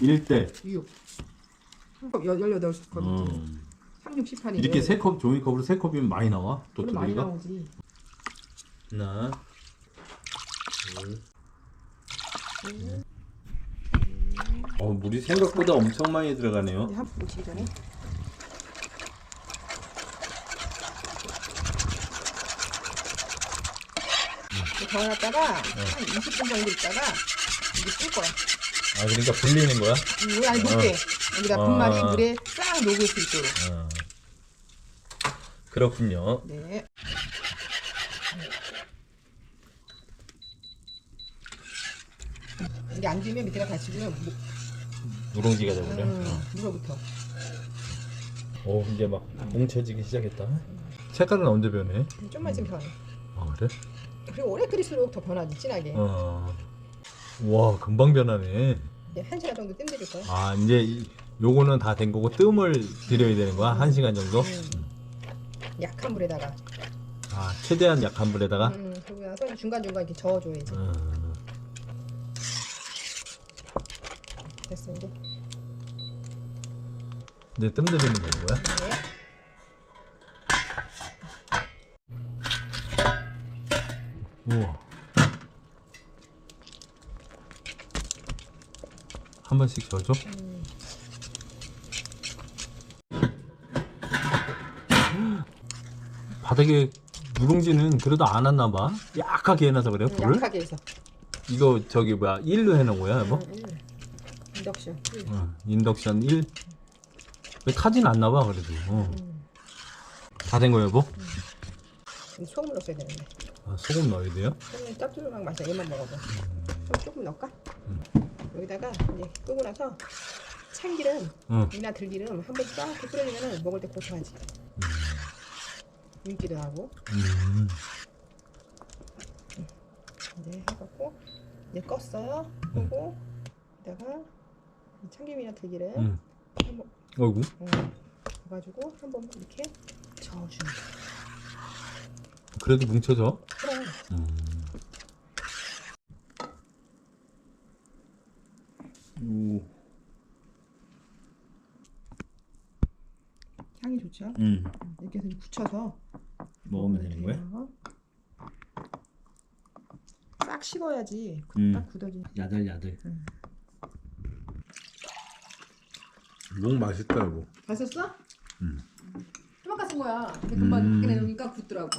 1대. 6. 한컵 18컵. 음. 3, 6, 18이네. 이렇게 세 컵 종이컵으로 세 컵이면 많이 나와. 그럼 많이 도토리가. 나오지. 하나. 둘. 어 물이 생각보다 엄청 많이 들어가네요. 묻히기 전에. 이거 덜어놨다가 한 20분 정도 있다가 이게 뿔 거야. 아 그러니까 불리는 거야? 음, 여기 안에 녹게. 여기다 어. 분말이 물에 싹 녹을 수 있도록. 어. 그렇군요. 네. 이게 안 지면 밑에가 다치면 무, 누룽지가. 음, 물어부터. 오 이제 막 뭉쳐지기 시작했다. 색깔은 언제 변해? 좀만 있으면 변해. 아 그래? 그리고 오래 끓일수록 더 변하지 진하게. 어. 와 금방 변하네. 이제 한 시간 정도 뜸 들일 거야. 아 이제 이- 요거는 다 된 거고 뜸을 들여야 되는 거야 한 시간 정도. 음. 약한 불에다가. 아 최대한 약한 불에다가. 음, 그리고 나서 중간 중간 이렇게 저어줘야지. 음. 됐어 이제. 이제 뜸 들이면 되는 거야? 네. 우와. 한 번씩 져줘. 바닥에 누룽지는 그래도 안 왔나 봐. 약하게 해놔서 그래요, 음, 불을? 약하게 해서. 이거 저기 뭐야, 1로 해놓은 거야, 뭐? 음, 음. 인덕션. 음. 어, 인덕션 1. 왜 타진 않나 봐, 그래도. 어. 음. 다된 거야, 여보? 소금 넣었어야 되는데. 아, 소금 넣어야 돼요? 소금 짭조름한 맛이야. 얘만 먹어도. 좀 조금 넣을까? 음. 여기다가 이제 끄고 나서 참기름, 응. 이나 들기름 한번쫙 뿌려주면은 먹을 때 고소하지. 윤기도 하고 음. 이제 해갖고 이제 껐어요. 끄고 이따가 이 참기름이나 들기름 음. 한번 어이구. 어, 넣어가지고 한 번 이렇게 저어주는 거야. 그래도 뭉쳐져? 그래. 음. 오. 좋죠? 음. 이렇게 해서 굳혀서 먹으면 되는 거야? 돼요. 싹 식어야지 음. 딱 굳어지. 야들야들. 음. 너무 맛있다 이거. 맛있었어? 음. 좀 아까 쓴 거야. 근데 금방 음. 꺼내놓으니까 굳더라고.